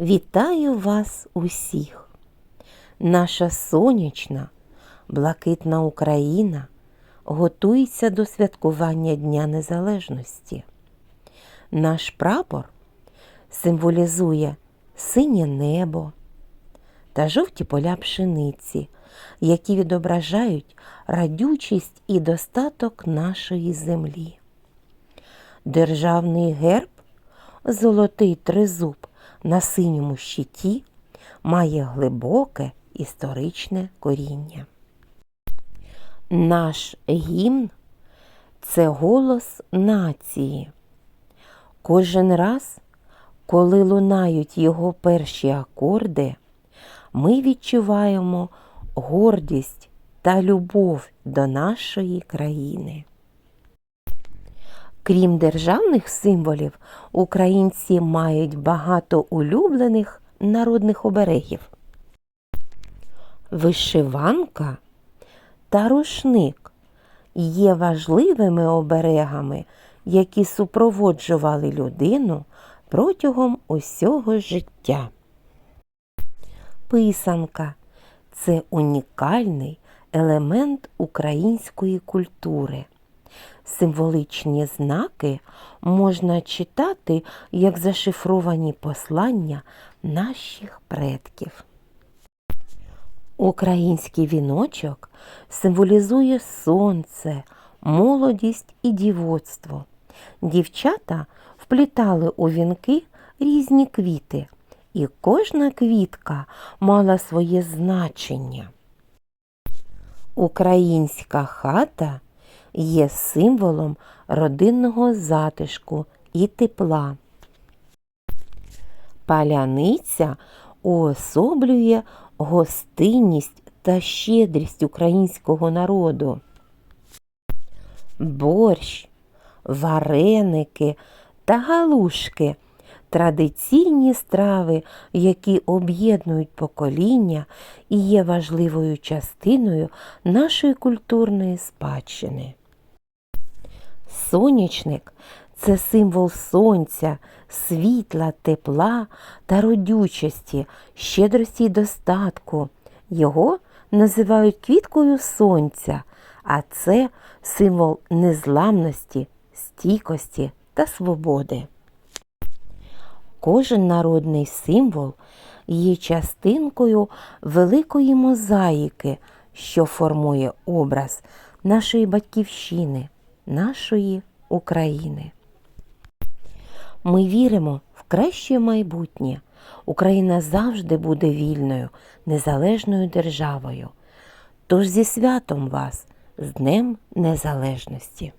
Вітаю вас усіх! Наша сонячна, блакитна Україна готується до святкування Дня Незалежності. Наш прапор символізує синє небо та жовті поля пшениці, які відображають радючість і достаток нашої землі. Державний герб золотий тризуб на синьому щиті має глибоке історичне коріння. Наш гімн це голос нації. Кожен раз, коли лунають його перші акорди, ми відчуваємо гордість та любов до нашої країни. Крім державних символів, українці мають багато улюблених народних оберегів. Вишиванка та рушник є важливими оберегами, які супроводжували людину протягом усього життя. Писанка це унікальний елемент української культури. Символічні знаки можна читати як зашифровані послання наших предків. Український віночок символізує сонце, молодість і дівоцтво. Дівчата вплітали у вінки різні квіти, і кожна квітка мала своє значення. Українська хата є символом родинного затишку і тепла. Паляниця уособлює гостинність та щедрість українського народу. Борщ, вареники та галушки традиційні страви, які об'єднують покоління і є важливою частиною нашої культурної спадщини. Сонячник це символ сонця, світла, тепла та родючості, щедрості й достатку. Його називають квіткою сонця, а це символ незламності, стійкості та свободи. Кожен народний символ є частинкою великої мозаїки, що формує образ нашої батьківщини, нашої України. Ми віримо в краще майбутнє. Україна завжди буде вільною, незалежною державою. Тож зі святом вас, з Днем Незалежності!